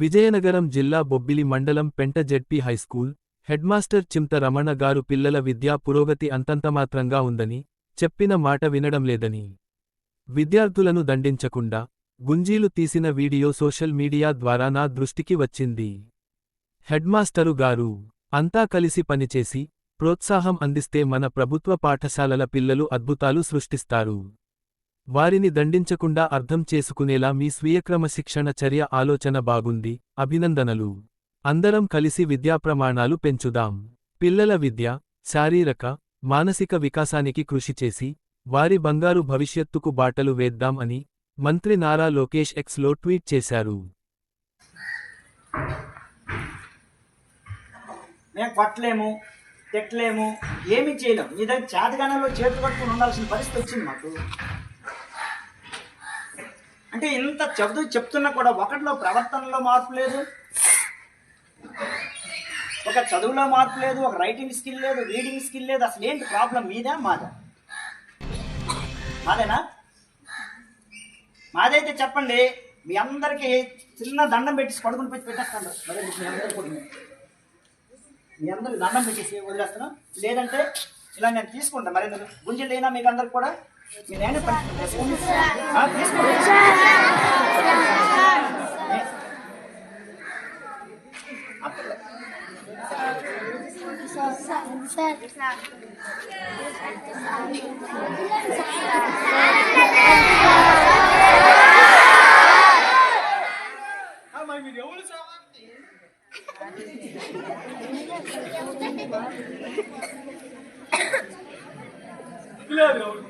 విజయనగరం జిల్లా బొబ్బిలి మండలం పెంట జెడ్పీ హైస్కూల్ హెడ్మాస్టర్ చింత రమణ గారు పిల్లల విద్యా పురోగతి అంతంతమాత్రంగా ఉందని చెప్పిన మాట వినడం లేదని. విద్యార్థులను దండించకుండా గుంజీలు తీసిన వీడియో సోషల్ మీడియా ద్వారా నా దృష్టికి వచ్చింది. హెడ్మాస్టరు గారు అంతా కలిసి పనిచేసి ప్రోత్సాహం అందిస్తే మన ప్రభుత్వ పాఠశాలల పిల్లలు అద్భుతాలు సృష్టిస్తారు. వారిని దండించకుండా అర్థం చేసుకునేలా మీ స్వీయక్రమ శిక్షణ చర్య ఆలోచన బాగుంది. అభినందనలు. అందరం కలిసి విద్యా ప్రమాణాలు పెంచుదాం. పిల్లల విద్య శారీరక మానసిక వికాసానికి కృషి చేసి వారి బంగారు భవిష్యత్తుకు బాటలు వేద్దాం అని మంత్రి నారా లోకేష్ ఎక్స్లో ట్వీట్ చేశారు. మేము కొట్టలేము తిట్టలేము ఏమీ చేయలేము. మీ దగ్గర చేతగానంలో చేతులు పట్టుకుని ఉండాల్సిన పరిస్థితి వచ్చింది మాకు. అంటే ఇంత చదువు చెప్తున్నా కూడా ఒకటిలో ప్రవర్తనలో మార్పు లేదు. ఒక చదువులో మార్పు లేదు ఒక రైటింగ్ స్కిల్ లేదు రీడింగ్ స్కిల్ లేదు. అసలు ఏంటి ప్రాబ్లం మీదా మాదా? మాదేనా? మాదైతే చెప్పండి మీ అందరికీ చిన్న దండం పెట్టి పడుకుని పెట్టి పెట్టేస్తాను. మరి మీ అందరికీ కూడా. మీ అందరికి దండం పెట్టేసి వదిలేస్తాను లేదంటే ఇలా నేను తీసుకుంటా. మరి? గుంజలు లేనా మీకు అందరికి కూడా? మీ నేనే పని- Hemen video onu çağırdı. Bilal yavrum.